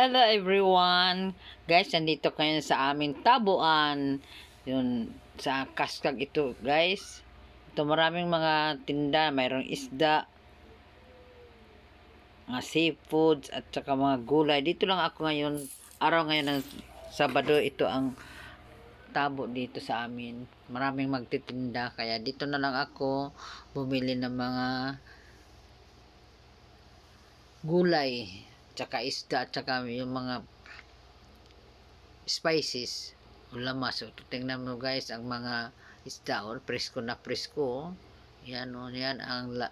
Hello everyone! Guys, nandito kayo sa aming tabuan. Yun, sa Kaskag ito guys. Ito maraming mga tinda, mayroong isda, mga seafoods, at saka mga gulay. Dito lang ako ngayon, araw ngayon ng Sabado, ito ang tabo dito sa amin. Maraming magtitinda, kaya dito na lang ako bumili ng mga gulay, tsaka isda, tsaka yung mga spices, lamas. So, tingnan mo guys, ang mga isda, or presko na presko. Yan, o, yan ang, la,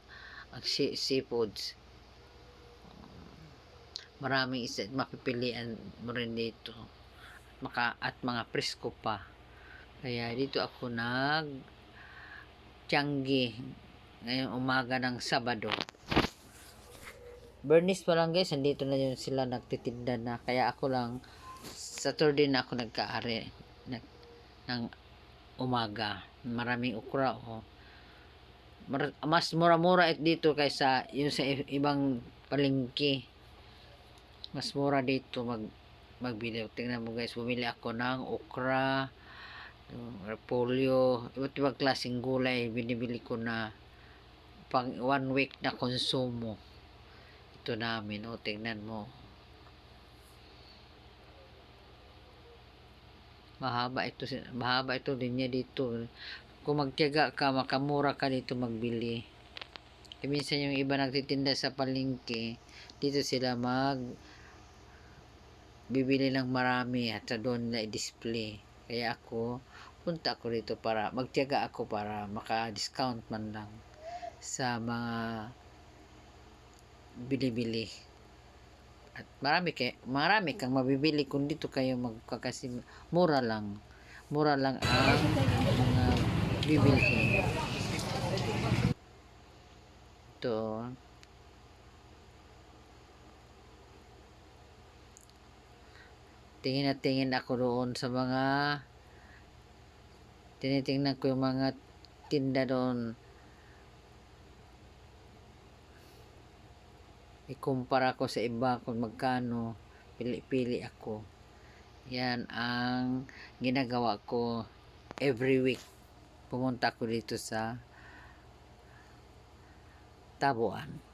ang sea- seafoods. Maraming isda, mapipilian mo rin dito. Maka, at mga presko pa. Kaya dito ako nag tiyanggi ngayong umaga ng Sabado. Bernice pa lang guys, andito na yun sila nagtitinda na. Kaya ako lang, Saturday na ako nagkaari nag, ng umaga. Maraming ukra oh. Mar- mas mura-mura it dito kaysa yung sa ibang palengke. Mas mura dito mag magbili. Tingnan mo guys, bumili ako ng okra, repolyo, iba't ibang klaseng gulay binibili ko na pang one week na konsumo ito namin o tingnan mo. Mahaba ito mahaba ito linya dito. Kung magtiyaga ka makamura ka dito magbili. E minsan yung iba nagtitinda sa palengke dito sila mag bibili ng marami at sa doon na i-display. Kaya ako punta ako dito para magtiyaga ako para maka-discount man lang sa mga bili-bili. At marami kay marami kang mabibili kung dito kayo magkakasi mura lang. Mura lang ang mga bibilhin. Ito. Tingin na tingin ako doon sa mga tinitingnan ko yung mga tinda doon ikumpara ko sa iba kung magkano pili-pili ako. Yan ang ginagawa ko every week. Pumunta ako dito sa Tabuan